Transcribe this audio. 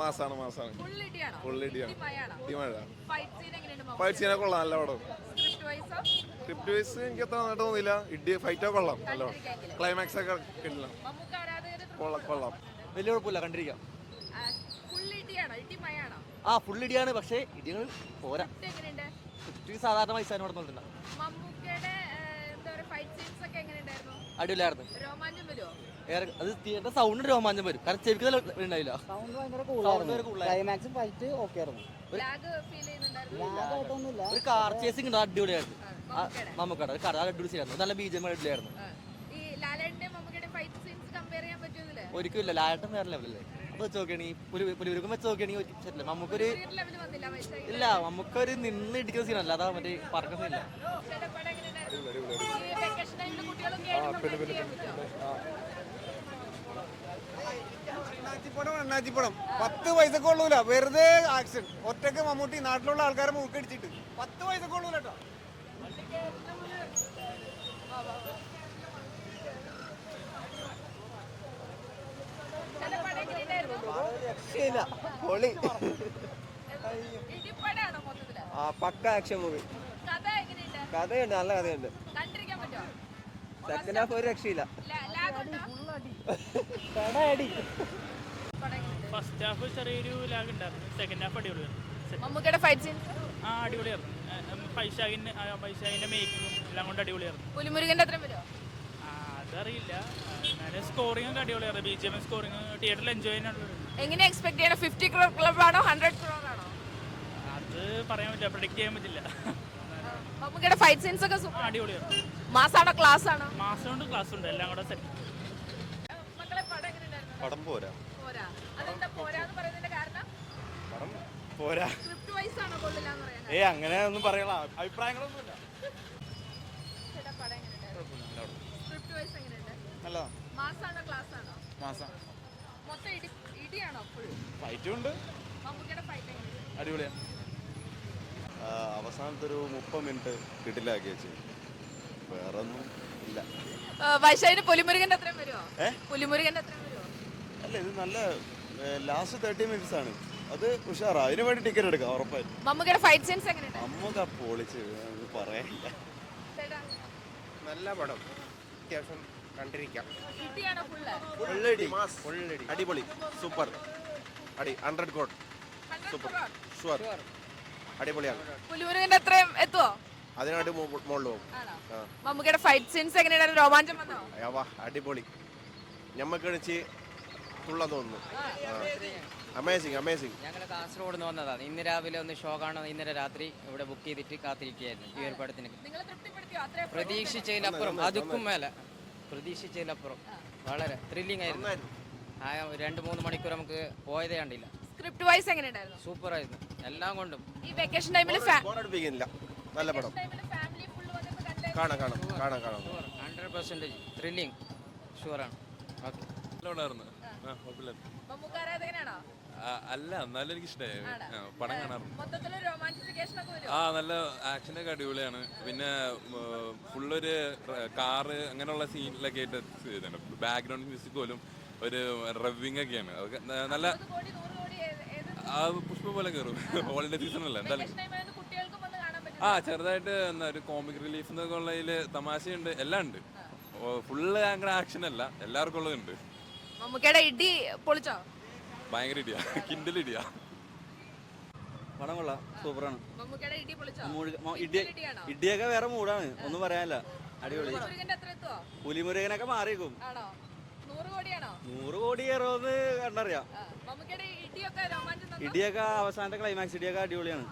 മാസാണ് മാസാണ്. ഈ മഴ ഫൈറ്റ് സീൻ എങ്ങനെയുണ്ട് ഫൈറ്റ് സീനെ കൊള്ളാം നല്ല പടം. സ്ക്രിപ്റ്റ് വൈസോ? എനിക്ക് അത്ര നന്നായിട്ട് തോന്നിയില്ല. ഇടി ഫൈറ്റോ കൊള്ളാം നല്ല. ക്ലൈമാക്സ് ഒക്കെ കിട്ടില്ല. കൊള്ളാം കൊള്ളാം. വലിയ കുഴപ്പമില്ല കണ്ടിരിക്കാം. ആ ഫുൾ ഇടിയാണ് പക്ഷേ ഇടികൾ പോരാ. സാധാരണ പൈസ അടിപൊളിയായിരുന്നു. അത് തിയേറ്റർ സൗണ്ട് രോമാഞ്ചം വരും. കാരണം ചെവിക്ക് ഉണ്ടായില്ല. ഒരു കൂളായിരുന്നു cool ക്ലൈമാക്സും ഫൈറ്റ് ഓക്കെ ആയിരുന്നു. ലാഗ് ഫീൽ ചെയ്യുന്നുണ്ടായിരുന്നു. ലാഗായിട്ടൊന്നുമില്ല ഒരു കാർ ചേസിംഗ് ഉണ്ട്. അടിപൊളിയായിരുന്നു നമുക്കട ഒരു കട അടിപൊളി ചെയ്യായിരുന്നു നല്ല ബി ജെ അടിപൊളിയായിരുന്നു. ഈ ലാലേട്ടന്റെയും മമ്മൂക്കയുടെ ഫൈറ്റ് സീൻസ് കമ്പയർ ചെയ്യാൻ പറ്റുന്നില്ലേ? ഒരിക്കലും ലാലട്ടൻ വേറെ ലെവലല്ലേ അപ്പൊ വെച്ച് നോക്കുകയാണെങ്കിൽ പുലി പുലിവരുക്കും വെച്ച് നോക്കുകയാണെങ്കിൽ ഒരു സെറ്റില്ല നമുക്കൊരു ലെവൽ വന്നില്ല വൈശാഖി ഇല്ല നമുക്കൊരു നിന്ന് ഇടിക്കുന്ന സീനല്ല അതാ മറ്റേ പറക്കുന്നില്ല ചേട്ടാ, പടം എങ്ങനെയുണ്ടായിരുന്നു? ഈ വെക്കേഷൻ ടൈമിൽ കുട്ടികളൊക്കെ ആയിട്ട് നമുക്ക് enjoy ചെയ്യാൻ പറ്റുമോ? എണ്ണാച്ചിപ്പടം എണ്ണാച്ചിപ്പടം പത്ത് പൈസക്ക് കൊള്ളൂല വെറുതെ ആക്ഷൻ ഒറ്റയ്ക്ക് മമ്മൂട്ടി നാട്ടിലുള്ള ആൾക്കാരെ മൂക്കടിച്ചിട്ട് പത്ത് പൈസക്ക് കൊള്ളൂല കേട്ടോ പടം പൊളി? ആ പക്ക ആക്ഷൻ മൂവി? കഥയുണ്ട് നല്ല കഥയുണ്ട്? സെക്കൻഡ് ഹാഫ് ഒരു രക്ഷയില്ല? പടം എങ്ങനെയുണ്ട്? ഫസ്റ്റ് ഹാഫ് ചെറിയൊരു ലാഗ് ഉണ്ടായിരുന്നു. സെക്കൻഡ് ഹാഫ് അടിപൊളിയായിരുന്നു മമ്മൂക്കയുടെ ഫൈറ്റ് സീൻസ് ആ അടിപൊളിയായിരുന്നു. പൈശാഖിന്റെ പൈശാഖിന്റെ മേക്കിങ്ങും എല്ലാം കൊണ്ട് അടിപൊളിയായിരുന്നു. പുലിമുരുകന്റെ അത്രയും വരുമോ ആ, അതറിയില്ല. എന്നാലും സ്കോറിംഗ് ഒക്കെ അടിപൊളിയായിരുന്നു. ബി ജി എം സ്കോറിംഗ് തിയേറ്ററിൽ എൻജോയ് ചെയ്യാനുള്ളത് എങ്ങനെ എക്സ്പെക്ട് ചെയ്യണം? ഫിഫ്റ്റി ക്രോർ ക്ലബ് ആണോ ഹൺഡ്രഡ് ക്രോർ ആണോ? അത് പറയാൻ പറ്റില്ല പ്രഡിക്റ്റ് ചെയ്യാൻ പറ്റില്ല. മമ്മൂക്കയുടെ ഫൈറ്റ് സീൻസ് ഒക്കെ ആ, സൂപ്പർ അടിപൊളിയായിരുന്നു. മാസാണോ ക്ലാസ് ആണോ മാസം കൊണ്ട് ക്ലാസ് ഉണ്ട് എല്ലാം കൂടെ സെറ്റ് മക്കളെ പടം എങ്ങനെയുണ്ടായിരുന്നു പടം പോരാ പോരാ അതെന്താ പോരാന്ന് പറയുന്നതിന്റെ കാരണം പടം പോരാ. സ്ക്രിപ്റ്റ് വൈസ് ആണോ കൊള്ളില്ല എന്ന് പറയാൻ ഏ അങ്ങനെ ഒന്നും പറയണ അഭിപ്രായങ്ങളൊന്നുമില്ല. ചേട്ടാ പടം എങ്ങനെയുണ്ടായിരുന്നു സ്ക്രിപ്റ്റ് വൈസ് എങ്ങനെയുണ്ട്? നല്ലതാ. മാസാണോ ക്ലാസ് ആണോ മാസം. മൊത്തം ഇടി ഇടിയാണോ ഫുൾ ഫൈറ്റും ഉണ്ട് മമ്മൂക്കയുടെ ഫൈറ്റ് അടിപൊളിയാ. അവസാനത്തെ ഒരു മുപ്പത് മിനിറ്റ് കിട്ടിലാക്കി വെച്ച്. വേറെ ഒന്നും ഇല്ല വൈശാഖിന് പുലിമുരുകന്റെ അത്രയും വരുമോ പുലിമുരുകന്റെ പുലിമുരുകന്റെ അത്രയും വരുമോ അല്ല ഇത് നല്ല ലാസ്റ്റ് തേർട്ടി മിനിറ്റ്സ് ആണ്. അത് ഉഷാറാ. അതിന് വേണ്ടി ടിക്കറ്റ് എടുക്കാം ഉറപ്പായിട്ടും മമ്മൂക്കയുടെ ഫൈറ്റ് സീൻസ് എങ്ങനെയുണ്ട്? അമ്മയ്ക്ക് പൊളിച്ച് അത് പറയാനില്ല. നല്ല പടം. അത്യാവശ്യം കണ്ടിരിക്കാം. ഇടിയാണോ ഫുള്ള് ഫുള്ളടി ഫുള്ളടി അടിപൊളി. സൂപ്പർ അടി ഹൺഡ്രഡ് കോട്ട് സൂപ്പർ ഷുവർ അടിപൊളിയാണ്. പുലിമുരുകന്റെ അത്രയും എത്തുവോ? അതിനായിട്ട് മുകളിൽ പോകും. മമ്മൂക്കയുടെ ഫൈറ്റ് സീൻസ് എങ്ങനെയാണ് രോമാഞ്ചം വന്നോ? വാ അടിപൊളി. ഞമ്മക്കണിച്ച് തുള്ളാൻ തോന്നുന്നു. അമേസിങ് അമേസിങ് ഞങ്ങൾ കാസർഗോഡ് നിന്ന് വന്നതാണ്. ഇന്ന് രാവിലെ ഒന്ന് ഷോ കാണാൻ ഇന്നലെ രാത്രി ഇവിടെ ബുക്ക് ചെയ്തിട്ട് കാത്തിരിക്കുകയായിരുന്നു ഈ ഏർപ്പാടത്തിന് പ്രതീക്ഷിച്ചതിനപ്പുറം അതുക്കും മേലെ. പ്രതീക്ഷിച്ചതിനപ്പുറം വളരെ ത്രില്ലിംഗ് ആയിരുന്നു. ആ രണ്ട് മൂന്ന് മണിക്കൂർ നമുക്ക് പോയതേ കണ്ടില്ല. സ്ക്രിപ്റ്റ് വൈസ് എങ്ങനെയുണ്ടായിരുന്നു സൂപ്പർ ആയിരുന്നു. എല്ലാം കൊണ്ടും. ഈ വെക്കേഷൻ ടൈമിൽ നല്ല പടം. ഫാമിലി ഫുൾ വന്നിട്ട് കണ്ടേ. കാണാം കാണാം കാണാം കാണാം. ഹൺഡ്രഡ് പെർസെന്റേജ് ത്രില്ലിംഗ് ഷുവറാണ് ഓക്കെ ആരാധകനാണോ അല്ല എന്നാലും എനിക്ക് ഇഷ്ടമായി പടം കാണാറുണ്ട്. ആ നല്ല ആക്ഷനൊക്കെ അടിപൊളിയാണ്. പിന്നെ ഫുള്ളൊരു കാറ് അങ്ങനെയുള്ള സീനിലൊക്കെ ആയിട്ട് ചെയ്തിട്ടുണ്ട്. ബാക്ക്ഗ്രൗണ്ട് മ്യൂസിക് പോലും ഒരു റവിങ് ഒക്കെയാണ് അതൊക്കെ നല്ല പുഷ്പ പോലെ കയറും ഹോളിഡേ സീസൺ അല്ല എന്തായാലും. ആ ചെറുതായിട്ട് എന്താ ഒരു കോമിക് റിലീഫ് എന്നൊക്കെ ഉള്ളതിൽ തമാശയുണ്ട്. എല്ലാം ഉണ്ട്. ഫുള്ള് അങ്ങനെ ആക്ഷൻ അല്ല എല്ലാവർക്കും ഉള്ളതുണ്ട്. മമ്മൂക്കയുടെ ഇടി പൊളിച്ചോ? ഭയങ്കര ഇടിയാ. കിൻഡൽ ഇടിയാ. പടം കൊള്ളാം. സൂപ്പറാണ്. മമ്മൂക്കയുടെ ഇടി പൊളിച്ചോ? ഇടിയൊക്കെ വേറെ മൂടാണ് ഒന്നും പറയാനില്ല. അടിപൊളി. പുലിമുരുകനൊക്കെ മാറിയേക്കും. ആണോ? നൂറ് കോടി കയറുമെന്ന് കണ്ടറിയാം. ഇടിയൊക്കെ അവസാനത്തെ ക്ലൈമാക്സ് ഇടിയൊക്കെ അടിപൊളിയാണ്.